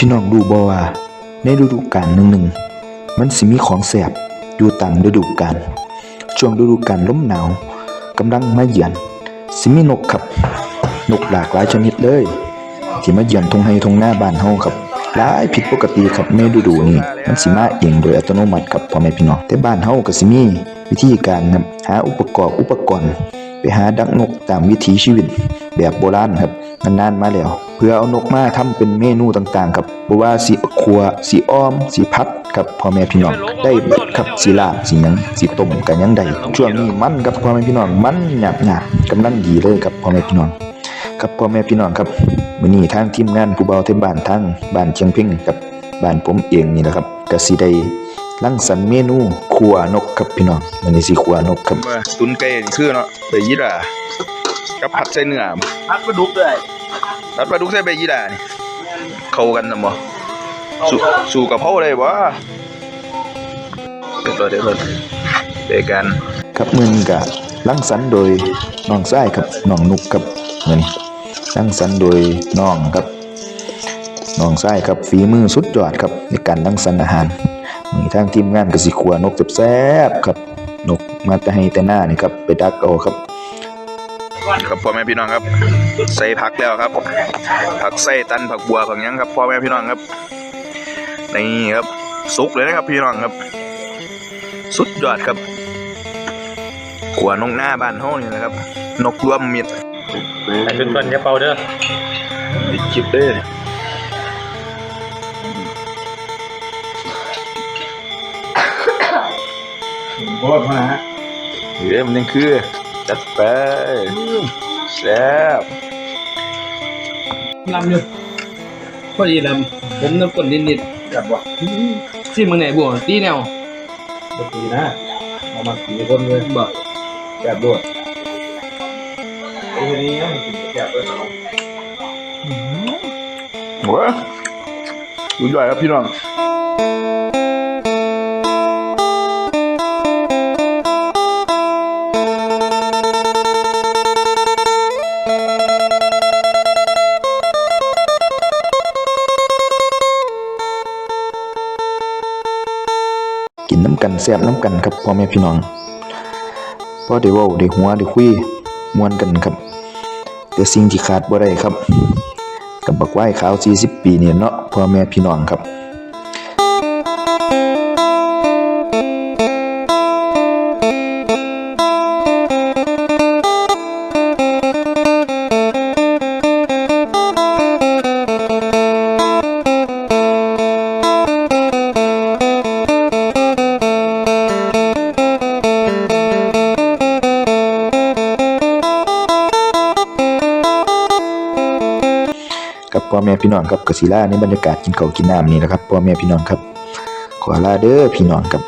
พี่น้องรู้บ่ว่า ในฤดูกาลหนึ่งๆมันสิมีของแสบอยู่ตามฤดูกาลช่วงฤดูกาลลมหนาวกำลังมาเยือนสิมีนกครับ นกหลากหลายชนิดเลยที่มาเยือนทงไฮทงหน้าบ้านเฮาครับหลายผิดปกติครับในฤดูนี้มันสิมาเองโดยอัตโนมัติครับพ่อแม่พี่น้องแต่บ้านเฮาก็สิมีวิธีการครับหาอุปกรณ์อุปกรณ์ ไปหาดักนกตามวิถีชีวิตแบบโบราณครับ นนานมาแล้ว เพื่อเอานกมาทำเป็นเมนูต่างๆครับบ่ว่าสิครัวสิอ้อมสิพัดครับพ่อแม่พี่น้องได้เบิดครับสิลาบสิหยังสิต้มกันยังได้ช่วงนี้มันครับพ่อแม่พี่น้องมันหยาบๆกำลังดีเลยครับพ่อแม่พี่น้องครับพ่อแม่พี่น้องครับมื้อนี้ทางทีมงานผู้เบาเทมบ้านทางบ้านเชียงเพ่งกับบ้านผมเองนี่แหละครับก็สิได้รังสรรค์เมนูขัวนกครับพี่น้องมื้อนี้สิขัวนกครับตุนไก่คือเนาะใบยี่หร่า กับผัดใส่เนื้อพักปลาดุกด้วยผัดปลาดุกใส่ใบยี่หร่านี่เข้ากันนะบ่สู่สู่กับเพราได้บ่เดี๋ยวเดี๋ยวเดี๋ยวเดี๋ยวกันครับมื้อนี้ก็รังสรรค์โดยน้องซ้ายครับน้องนุกครับมื้อนี้รังสรรค์โดยน้องครับน้องซ้ายครับฝีมือสุดยอดครับในการรังสรรค์อาหารมื้อนี้ทางทีมงานก็สิขัวนกแซ่บๆครับนกมาแต่ให้แต่หน้านี่ครับไปดักเอาครับ ครับพ่อแม่พี่น้องครับ ใส่ผักแล้วครับ ผักใส่ตันผักบัวผักหยังครับพ่อแม่พี่น้องครับนี่ครับสุกเลยนะครับพี่น้องครับ สุดยอดครับขัวนกหน้าบ้านเฮานี่นะครับ นกรวมมิตรแต่เป็นคนจะเป่าเด้อปิดคลิปเด้อโคตรมาฮะเดี๋ยวมันยังคือ จัดไปแซ่บลำอยู่พอดีลำผมน้ำกลนิดจับวะๆที่มึงไหนบวตีแนวปกตินะเอามาสี่คนเลยบอกจับด้วยไอ้ทีนี้ยังกินจับด้วยโว้ยดูใหญ่ครับพี่น้อง กินน้ำกันแซ่บน้ำกันครับพ่อแม่พี่น้องพอได้เว้าได้หัวได้คุยมวนกันครับ แต่สิ่งที่ขาดบ่ได้ครับ กับบักไว้ขาว40ปีเนี่ยเนาะพ่อแม่พี่น้องครับ กับพ่อแม่พี่น้องครับกสิล่าในบรรยากาศกินเก่ากินน้ำนี่นะครับพ่อแม่พี่น้องครับ ขอลาเด้อพี่น้องครับ